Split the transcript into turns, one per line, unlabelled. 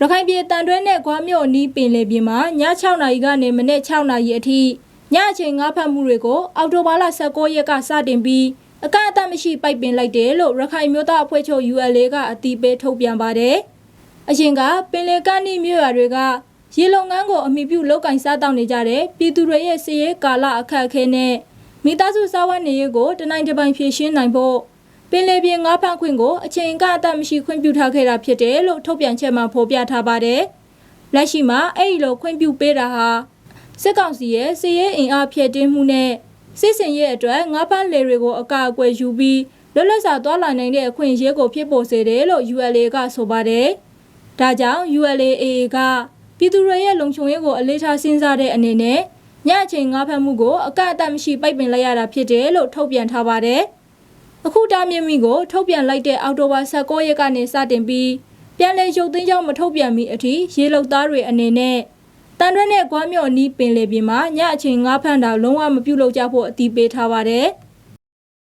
ရခိုင်ပြည်တန်တွဲနဲ့ဂွားမြို့အနီးပင်လယ်ပြင်မှာည6နာရီကနေမနေ့6နာရီအထိညအချိန်ငါးဖတ်မှုတွေကိုအောက်တိုဘာလ19ရက်ကစတင်ပြီးအကန့်အသတ်မရှိပိုက်ပင်လိုက်တယ်လို့ရခိုင်မျိုးသားအဖွဲ့ချုပ် ULA ကအတည်ပြုထုတ်ပြန်ပါတယ်။အရင်ကပင်လယ်ကမ်းနီးမြို့ရွာတွေကရေလုံငန်းကိုအမိပြုလောက်ကင်စားတောင်းနေကြတဲ့ပြည်သူတွေရဲ့စီးရဲကာလအခက်အခဲနဲ့မိသားစုစားဝတ်နေရေးကိုတနိုင်တစ်ပိုင်ဖြည့်ရှင်းနိုင်ဖို့ ပင်လယ်ပြင်ငါးဖမ်းခွင့်ကိုအချိန်ကအတတ်မရှိခွင့်ပြုထားခဲ့တာဖြစ်တယ်လို့ထုတ်ပြန်ချက်မှာဖော်ပြထားပါတယ်။လက်ရှိမှာအဲ့ဒီလိုခွင့်ပြုပေးတာဟာစစ်ကောင်စီရဲ့စီးရဲအင်အားဖြည့်တင်းမှုနဲ့စစ်စင်ရဲ့အတွက်ငါးဖမ်းလေတွေကိုအကာအကွယ်ယူပြီးလွတ်လပ်စွာသွားလာနိုင်တဲ့အခွင့်အရေးကိုဖြစ်ပေါ်စေတယ်လို့ ULA ကဆိုပါတယ်။ဒါကြောင့် ULAA ကပြည်သူတွေရဲ့လုံခြုံရေးကိုအလေးထားစဉ်းစားတဲ့အနေနဲ့ညအချိန်ငါးဖမ်းမှုကိုအကန့်အသတ်မရှိပိုက်ပင်လိုက်ရတာဖြစ်တယ်လို့ထုတ်ပြန်ထားပါတယ်။ အခုတားမြစ်မိကိုထုတ်ပြန်လိုက်တဲ့အောက်တိုဘာ16ရက်ကနေစတင်ပြီးပြန်လည်ရုပ်သိမ်းကြောင်းမထုတ်ပြန်မီအထိရေလုံသားတွေအနေနဲ့တန်ရွက်နဲ့ဂွားမြော့နီးပင်လေပြင်မှာညအချိန်ငါးဖမ်းတာလုံးဝမပြုတ်လို့ကြဖို့အတီးပေးထားပါတယ်။